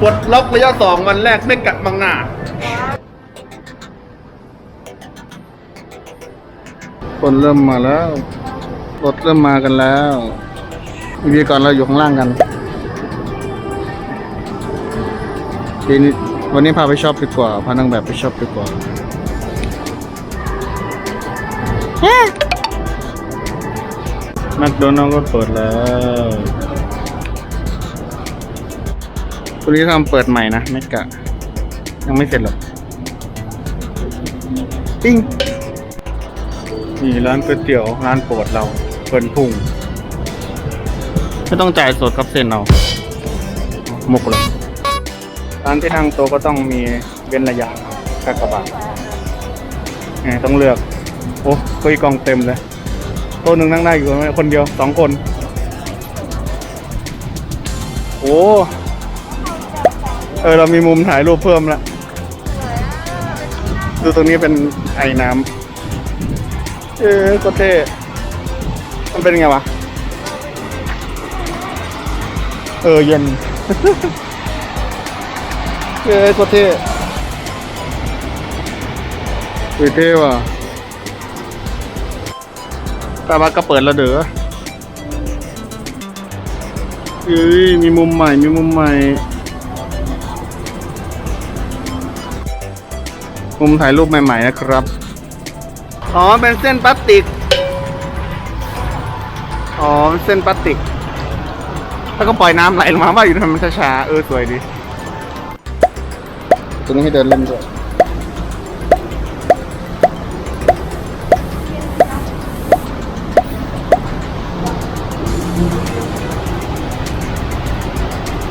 ปลดล็อกระยะสองวันแรกไม่กัดบางหน้าคนเริ่มมาแล้วรถเริ่มมากันแล้ววิธีก่อนเราอยู่ข้างล่างกันทีนี้วันนี้พาไปชอบดีกว่า พานั่งแบบไปชอบดีกว่าแมคโดนัลด์ก็เปิดแล้ว คุณนี้ทำเปิดใหม่นะเมกะ ยังไม่เสร็จหรอก ปิ้งนี่ร้านก๋วยเตี๋ยวร้านโปรดเราเปิดพุงไม่ต้องจ่ายสดครับเซ็นเอาหมกเลยร้านที่นั่งโต๊ะก็ต้องมีเว้นระยะกากบาทไงต้องเลือก โอ้เก็อีกองเต็มเลยโต๊ะหนึ่งนั่งได้อยู่ไหมคนเดียวสองคน โอ้ เออเรามีมุมถ่ายรูปเพิ่มละดูตรงนี้เป็นไอ้น้ำเออโคตรเท่มันเป็นไงวะ เออเย็น เออโคตรเท่อุ้ยเท่ว่ะตาบักก็เปิดแล้วเด้อเอ้ยมีมุมใหม่ มีมุมใหม่ มุมถ่ายรูปใหม่ ๆ นะครับ อ๋อ เป็นเส้นพลาสติก อ๋อเป็นเส้นพลาสติก แล้วก็ปล่อยน้ำไหลลงมาว่าอยู่ทำไมมันช้าๆ เออ สวยดี ตรงนี้ให้เดินเล่นด้วย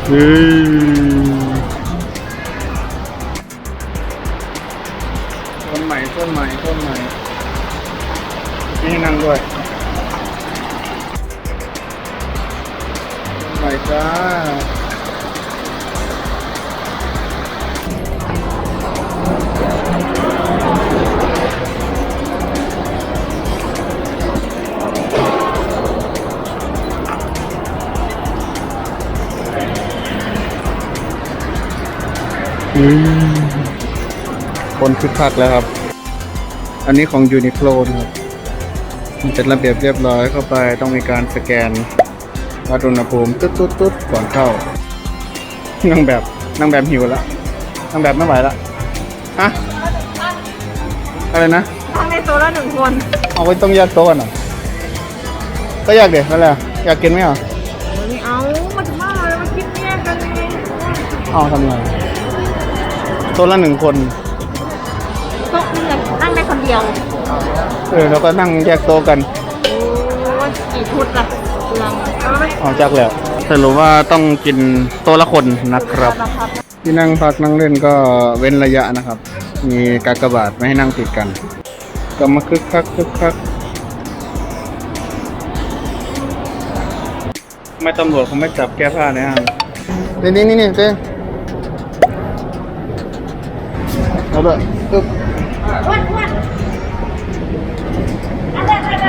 เฮ้ นี่ให้นั่งด้วยต้นใหม่จ้าอืมคนคึกคักแล้วครับ อันนี้ของยูนิโคลนะครับ มันเป็นระเบียบเรียบร้อยเข้าไปต้องมีการสแกนวัดอุณหภูมิตุ๊ดตุ๊ดตุ๊ดก่อนเข้านั่งแบบนั่งแบบหิวแล้วนั่งแบบไม่ไหวแล้วฮะอะไรนะทั้งในโซนละหนึ่งคน เอาไว้ต้องแยกโต๊ะกันเหรอก็อยากเด็กนั่นแหละอยากกินไหมอะไม่เอามาถึงว่าเรามาคิดแยกกันไงเอาทำไงโต๊ะละหนึ่งคนโต๊ะนี่นั่งได้คนเดียว เออแล้วก็นั่งแยกโต๊ะกันโอ้ยกี่ชุดล่ะเรืองเอาไหมออกจากแล้วสรุปว่าต้องกินโต๊ะละคนนะครับ นะครับที่นั่งพักนั่งเล่นก็เว้นระยะนะครับ มีกากบาทไม่ให้นั่งติดกัน ก็มาคึกคักคึกคักไม่ตำรวจคงไม่จับแก้ผ้าในห้างนี่นี่นี่นี่เต้เอาด้วยปึ๊บ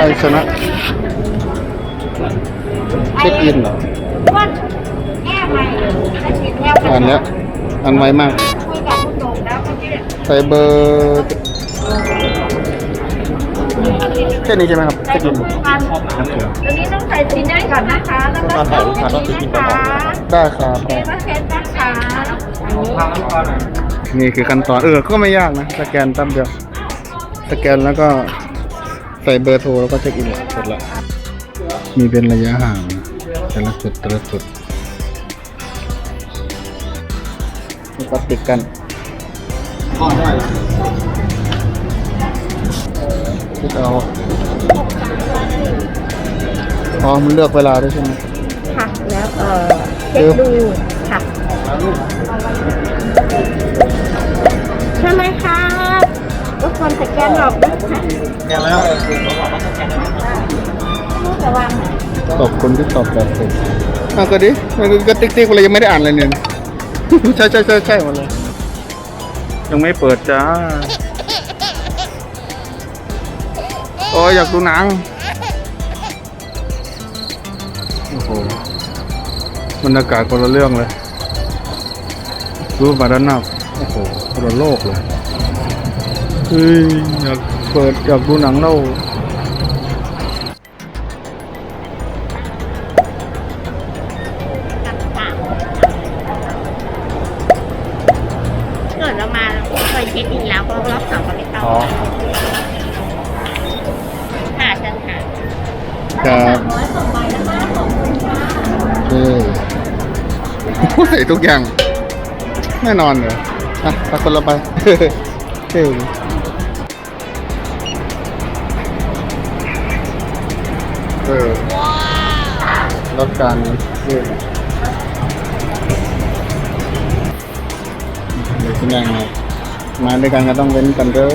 ไปชนะเช็คอินเหรออ้วนแง่ใหม่ได้ฉีดแง่อ่านแล้วอ่านไวมากคุยกับคุณโด่งแล้วเมื่อกี้ใส่เบอร์แค่นี้ใช่ไหมครับใส่เช็คอิทุนกอันน้ำเกลือตรงนี้ต้องใส่สีแดงก่อนนะคะ แล้วก็ใส่อันนี้นะคะได้ครับเทมาเทสนะคะอันนี้นี่คือขั้นตอนเออก็ไม่ยากนะ สแกนแป๊บเดียว สแกนแล้วก็ ใส่เบอร์โทรแล้วก็เช็คอินเสร็จแล้วมีเป็นระยะห่างนะแต่ละจุดแต่ละจุดแล้วก็ติดกันติดเอาอ๋อมันเลือกเวลาด้วยใช่ไหมค่ะ แล้วเอ่อเช็คดูค่ะ นสแกนหรอกนะคะแกแล้วรู้แต่ว่าขอบคุณที่ตอบแบบผมอะก็ดิมันก็ติ๊กติ๊กๆเลยยังไม่ได้อ่านเลยเนี่ย ใช่ใช่ใช่ใช่หมดเลย ยังไม่เปิดจ้า โอ้ยอยากดูหนัง โอ้โหบรรยากาศคนละเรื่องเลย รูปมาด้านนอกโอ้โหคนละโลกเลย เฮ้ยอยากเปิดอยากดูหนังเล่าต่างๆเกิดเรามาเราเคยเช็คอินแล้วก็รอบสองก็ไม่ต้องอ๋อค่ะเชิญค่ะครับร้อยสองใบนะคะขอบคุณค่ะเออใส่ทุกอย่าง แน่นอนเลยอะเอาคนละใบเท่เอร์ลดการยืดเดี๋ยวที่นั่งไงมาด้วยกันก็ต้องเว้นกันเด้อ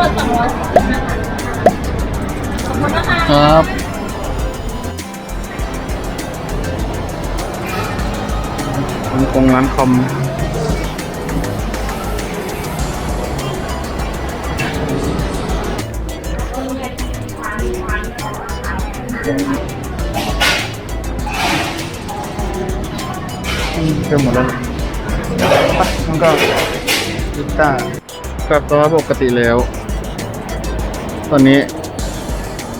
ครับร้านคงร้านคอมเริ่มหมดแล้วไปมันก็ลิต้า กลับตัวปกติแล้ว ตอนนี้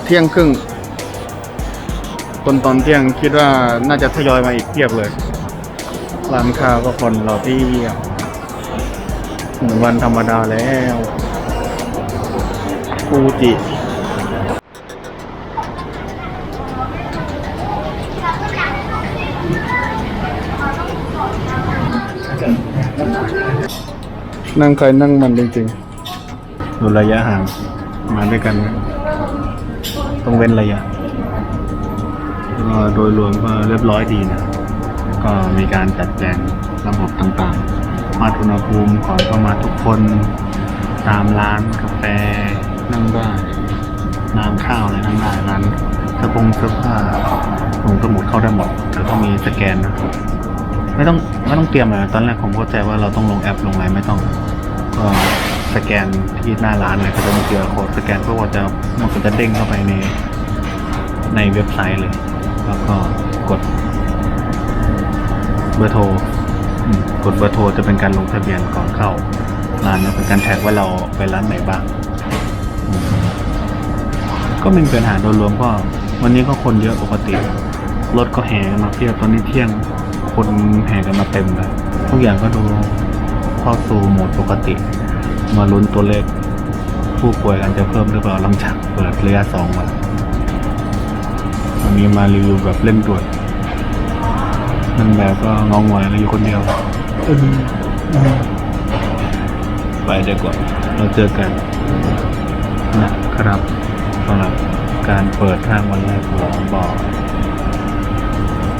เที่ยงครึ่ง คนตอนเที่ยงคิดว่าน่าจะทยอยมาอีกเพียบเลย ร้านค้าก็คนรอที่เหมือนวันธรรมดาแล้วฟูจินั่งใครนั่งมันจริงๆดูระยะห่าง มาด้วยกัน ต้องเว้นระยะก็โดยรวมก็เรียบร้อยดีนะ ก็มีการจัดแจงระบบต่างๆ มาอุณหภูมิก่อนเข้ามาทุกคนตามร้านกาแฟนั่งได้น้ำข้าวอะไรนั่งได้ร้านเสื้อผงเสื้อผ้าถุงสมุดเข้าได้หมดแต่ต้องมีสแกนนะไม่ต้องไม่ต้องเตรียมเลยตอนแรกผมเข้าใจว่าเราต้องลงแอปลงอะไรไม่ต้องก็ สแกนที่หน้าร้านเลยก็จะมีเ QR โค้ดสแกนเพื่อว่าจะมันก็จะเด้งเข้าไปในในเว็บไซต์เลย แล้วก็กดเบอร์โทรกดเบอร์โทรจะเป็นการลงทะเบียนก่อนเข้าร้านนะเป็นการแท็กว่าเราไปร้านไหนบ้าง ก็ไมมีปัญหาโดยรวมก็ วันนี้ก็คนเยอะปกติ รถก็แห่กันมาเพียบตอนนี้เที่ยงคนแห่กันมาเต็มเลยทุกอย่างก็ดูเข้าสู่โหมดปกติ มาลุ้นตัวเลขผู้ป่วยกันจะเพิ่มหรือเปล่าหลังจากเปิดระยะสองวันวันนี้มารีวิวแบบเล่นด่วนนั่นแบบก็งองงอยเลยอยู่คนเดียวไปดีกว่าเราเจอกันนะครับสำหรับการเปิดทางวันแรกของบ่อ